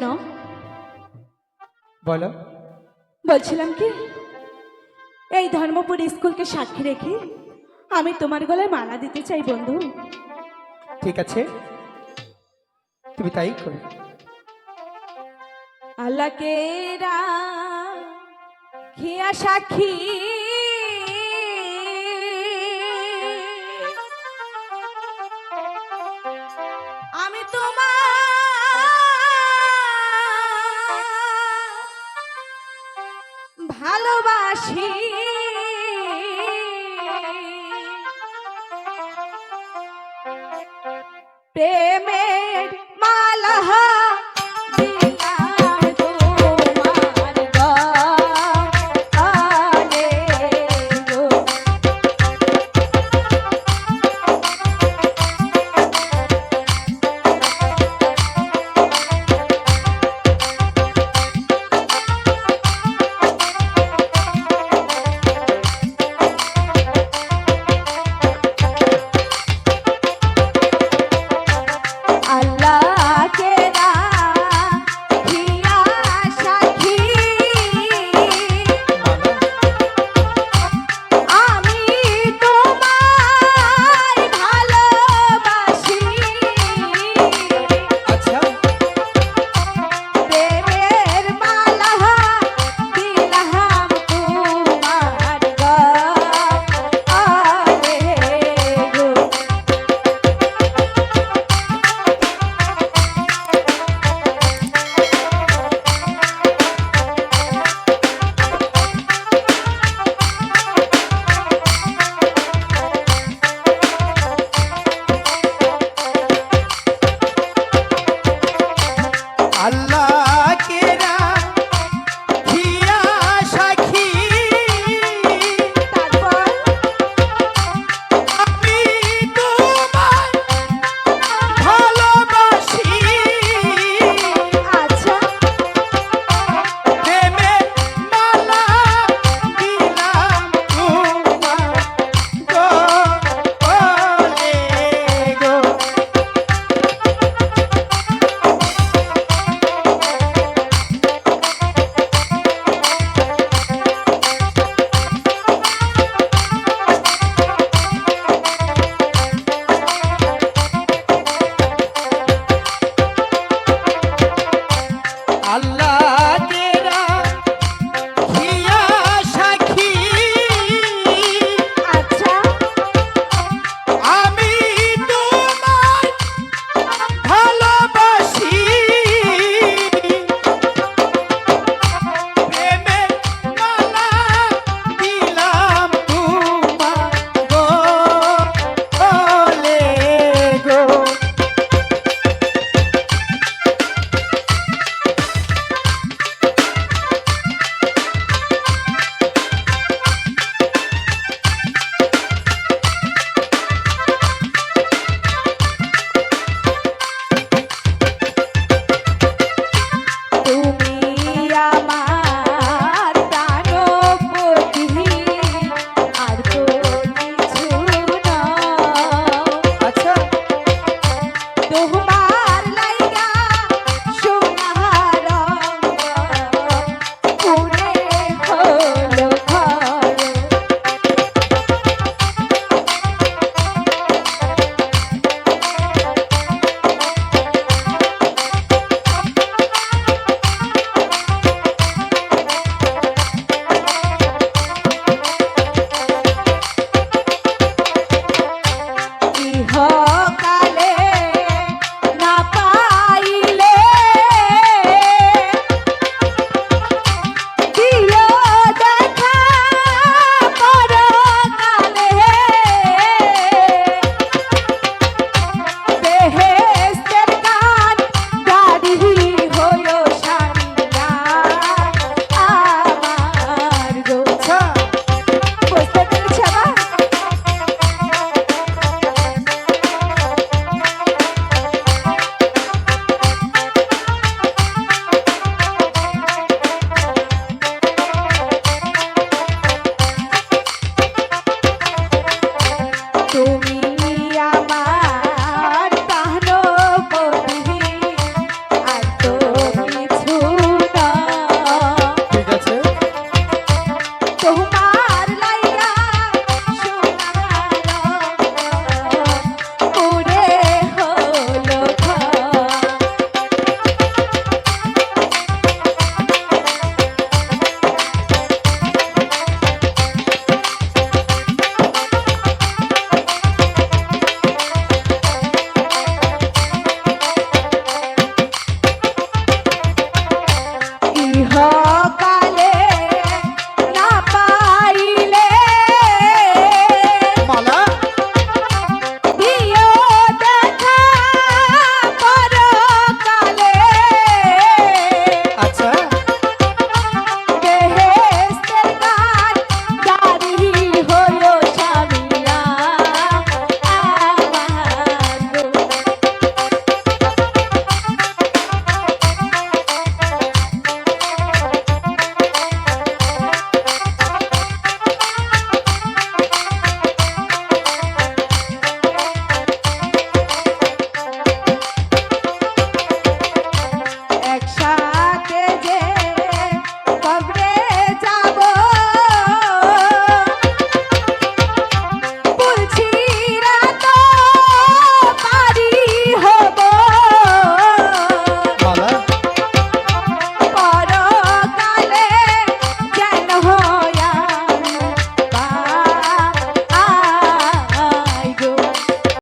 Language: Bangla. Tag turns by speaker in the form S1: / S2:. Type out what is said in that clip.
S1: শোনো
S2: বলো।
S1: বলছিলাম কি? এই ধর্মপুর স্কুলকে সাক্ষী রেখে আমি তোমার গলায় মালা দিতে চাই বন্ধু।
S2: ঠিক আছে। তুমি তাই করো।
S1: আল্লাহকে খিয়া সাক্ষী। Yeah.